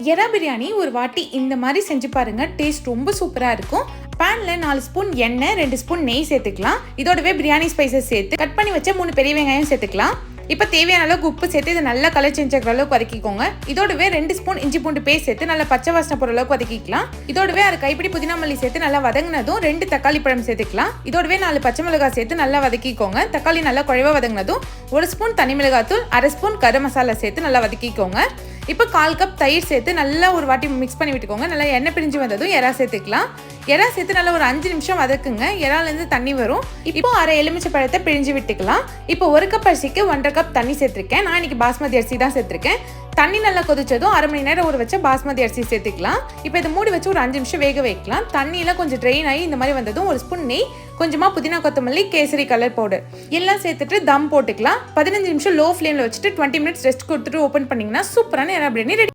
எறா பிரியாணி ஒரு வாட்டி இந்த மாதிரி செஞ்சு பாருங்கள் டேஸ்ட் ரொம்ப சூப்பராக இருக்கும். பேனில் நாலு ஸ்பூன் எண்ணெய் ரெண்டு ஸ்பூன் நெய் சேர்த்துக்கலாம். இதோடவே பிரியாணி ஸ்பைசஸ் சேர்த்து கட் பண்ணி வச்ச மூணு பெரிய வெங்காயம் சேர்த்துக்கலாம். இப்போ தேவையான அளவுக்கு உப்பு சேர்த்து இதை நல்லா கலர் செஞ்சுக்கிற அளவுக்கு வதக்கிக்கோங்க. இதோடவே ரெண்டு ஸ்பூன் இஞ்சி பூண்டு பேஸ்ட் சேர்த்து நல்லா பச்சை வாசனை போகிற அளவுக்கு வதக்கிக்கலாம். இதோடவே அரை கைப்பிடி புதினா மல்லி சேர்த்து நல்லா வதங்கினதும் ரெண்டு தக்காளி பழம் சேர்த்துக்கலாம். இதோடவே நாலு பச்சை மிளகாய் சேர்த்து நல்லா வதக்கிக்கோங்க. தக்காளி நல்லா குழைவா வதங்கினதும் ஒரு ஸ்பூன் தனி மிளகாத்தூள் அரை ஸ்பூன் கரம் மசாலா சேர்த்து நல்லா வதக்கிக்கோங்க. இப்போ கால் கப் தயிர் சேர்த்து நல்லா ஒரு வாட்டி மிக்ஸ் பண்ணி விட்டுக்கோங்க. நல்லா எண்ணெய் பிரிஞ்சு வந்ததும் எறா சேர்த்துக்கலாம். இறா சேர்த்து நல்லா ஒரு அஞ்சு நிமிஷம் வதக்குங்க. இறாலேருந்து தண்ணி வரும். இப்போ அரை எலுமிச்சை பழத்தை பிழிஞ்சு விட்டுக்கலாம். இப்போ ஒரு கப் அரிசிக்கு ஒன்றரை கப் தண்ணி சேர்த்துருக்கேன். நான் இன்னைக்கு பாஸ்மதி அரிசி தான் சேர்த்துருக்கேன். தண்ணி நல்லா கொதிச்சதும் அரை மணி நேரம் ஊற வச்ச பாஸ்மதி அரிசி சேர்த்துக்கலாம். இப்போ இதை மூடி வச்சு ஒரு அஞ்சு நிமிஷம் வேக வைக்கலாம். தண்ணியெல்லாம் கொஞ்சம் ட்ரெயின் ஆகி இந்த மாதிரி வந்ததும் ஒரு ஸ்பூன் நெய் கொஞ்சமாக புதினா கொத்தமல்லி கேசரி கலர் பவுடர் எல்லாம் சேர்த்துட்டு தம் போட்டுக்கலாம். பதினஞ்சு நிமிஷம் லோ ஃப்ளேமில் வச்சுட்டு டுவெண்ட்டி மினிட்ஸ் ரெஸ்ட் கொடுத்துட்டு ஓப்பன் பண்ணிங்கன்னா சூப்பரான எறா பிரியாணி ரெடி